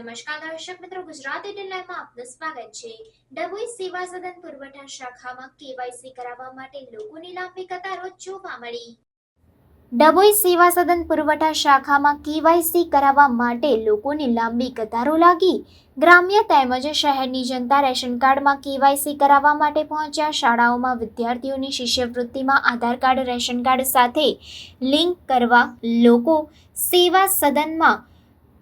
નમસ્કાર દર્શક મિત્રો, ગુજરાતી ટેલાઈમાં આપનું સ્વાગત છે. ડભોઈ સેવા સદન પુરવઠા શાખામાં કેવાયસી કરાવવા માટે લોકોની લાંબી કતારો જોવા મળી. ડભોઈ સેવા સદન પુરવઠા શાખામાં કેવાયસી કરાવવા માટે લોકોની લાંબી કતારો લાગી. ગ્રામ્ય તેમજ શહેરની જનતા રેશન કાર્ડમાં કેવાયસી કરાવવા માટે પહોંચ્યા. શાળાઓમાં વિદ્યાર્થીઓની શિષ્યવૃત્તિમાં આધાર કાર્ડ, રેશન કાર્ડ સાથે લિંક કરવા લોકો સેવા સદનમાં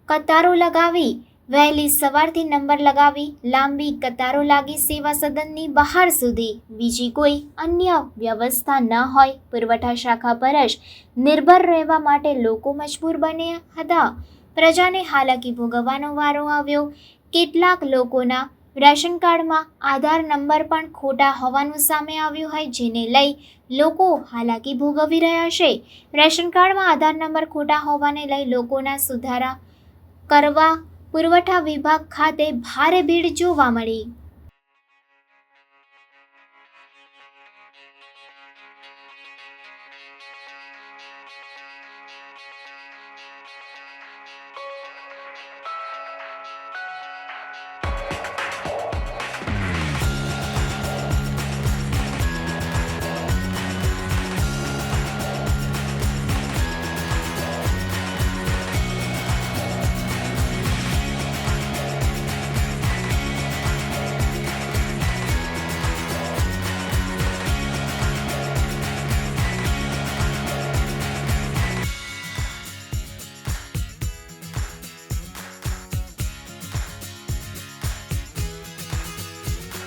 કતારો લગાવી વહેલી સવારથી નંબર લગાવી લાંબી કતારો લાગી સેવા સદનની બહાર સુધી. બીજી કોઈ અન્ય વ્યવસ્થા ન હોય, પુરવઠા શાખા પર જ નિર્ભર રહેવા માટે લોકો મજબૂર બન્યા હતા. પ્રજાને હાલાકી ભોગવવાનો વારો આવ્યો. કેટલાક લોકોના રેશન કાર્ડમાં આધાર નંબર પણ ખોટા હોવાનું સામે આવ્યું હોય, જેને લઈ લોકો હાલાકી ભોગવી રહ્યા છે. રેશન કાર્ડમાં આધાર નંબર ખોટા હોવાને લઈ લોકોના સુધારા કરવા પુરવઠા વિભાગ ખાતે ભારે ભીડ જોવા મળી.